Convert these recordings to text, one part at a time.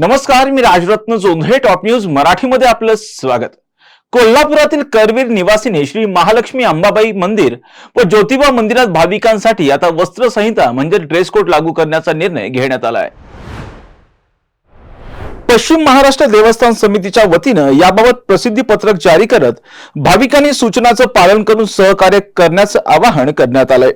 नमस्कार मी Rajratna Jondhale top news मराठीमध्ये आपलं स्वागत. कोल्हापुरातील करवीर निवासीने श्री महालक्ष्मी अंबाबाई मंदिर व ज्योतिबा मंदिरात भाविकांसाठी आता वस्त्रसंहिता म्हणजे ड्रेस कोड लागू करण्याचा निर्णय घेण्यात आला आहे. पश्चिम महाराष्ट्र देवस्थान समितीच्या वतीनं याबाबत प्रसिद्धी पत्रक जारी करत भाविकांनी सूचनाचं पालन करून सहकार्य करण्याचं आवाहन करण्यात आलंय.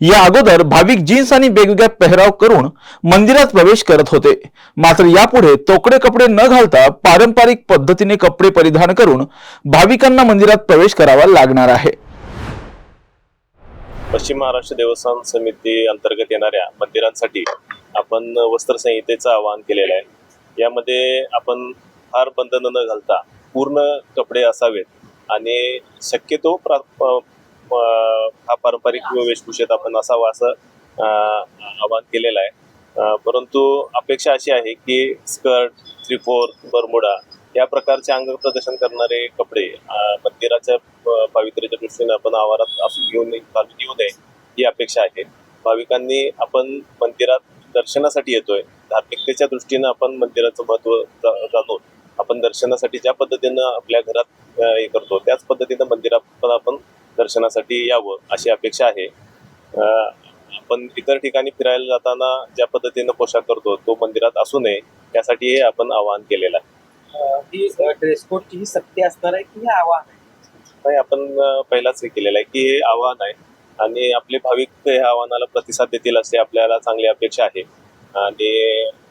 या अगोदर भाविक जीन्स आणि वेगवेगळ्या पेहराव करून मंदिरात प्रवेश करत होते. मात्र यापुढे तोकडे कपडे न घालता पारंपरिक पद्धतीने कपडे परिधान करून भाविकांना मंदिरात प्रवेश करावा लागणार आहे. पश्चिम महाराष्ट्र देवस्थान समिती अंतर्गत येणाऱ्या मंदिरांसाठी आपण वस्त्रसंहितेचं आवाहन केलेलं आहे. यामध्ये आपण फार बंधनं न घालता पूर्ण कपडे असावेत. आणि शक्यतो प्रा हा पारंपरिक वेशभूषेत आपण असावा असं आवाहन केलेलं आहे. परंतु अपेक्षा अशी आहे की स्कर्ट त्रिफोर बरमुडा या प्रकारचे अंग प्रदर्शन करणारे कपडे मंदिराच्या पावित्र्याच्या दृष्टीने आपण आवारात असू घेऊन घालून येऊ नये ही अपेक्षा आहे. भाविकांनी आपण मंदिरात दर्शनासाठी येतोय. धार्मिकतेच्या दृष्टीनं आपण मंदिराचं महत्त्व जाणून आपण दर्शनासाठी ज्या पद्धतीनं आपल्या घरात हे करतो त्याच पद्धतीनं मंदिरात पण आपण दर्शनासाठी यावं अशी अपेक्षा आहे. आपण इतर ठिकाणी फिरायला जाताना ज्या पद्धतीनं पोशाख करतो तो मंदिरात असू नये त्यासाठी हे आपण आवाहन केलेलं आहे. ही ड्रेस कोडची ही सक्ती असणार आहे की हे आव्हान आहे? नाही आपण पहिलाच हे केलेलं आहे की हे आव्हान आहे. आणि आपले भाविक हे आव्हानाला प्रतिसाद देतील असे आपल्याला चांगली अपेक्षा आहे. आणि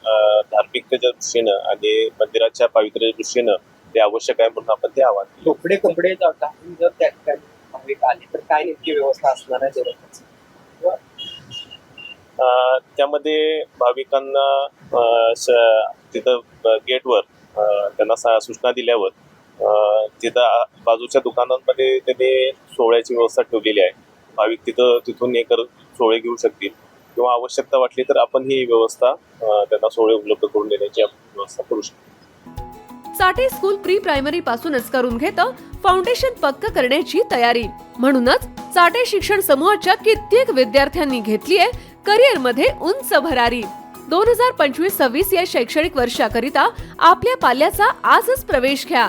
अं, धार्मिकतेच्या दृष्टीनं आणि मंदिराच्या पावित्र्याच्या दृष्टीनं ते आवश्यक आहे म्हणून आपण ते केलं. कपडे कपडे जर घालून जर त्या ठिकाणी भाविक आले तर काय नेमकी व्यवस्था असणार आहे त्यामध्ये भाविकांना तिथं गेटवर त्यांना सूचना दिल्यावर अं, तिथं बाजूच्या दुकानांमध्ये त्यांनी सोहळ्याची व्यवस्था ठेवलेली आहे. भाविक तिथं तिथून हे कर सोहळे घेऊ शकतील. किंवा आवश्यकता वाटली तर आपण ही व्यवस्था त्यांना सोहळे उपलब्ध करून देण्याची व्यवस्था करू शकतो. साठे स्कूल प्री प्रायमरी पासूनच करून घेतं फाउंडेशन पक्क करण्याची तयारी. म्हणूनच साठे शिक्षण समूहाच्या कित्येक विद्यार्थ्यांनी घेतलीय करिअरमध्ये उंच भरारी. दोन हजार पंचवीस सव्वीस या शैक्षणिक वर्षाकरिता आपल्या पाल्याचा आजच प्रवेश घ्या.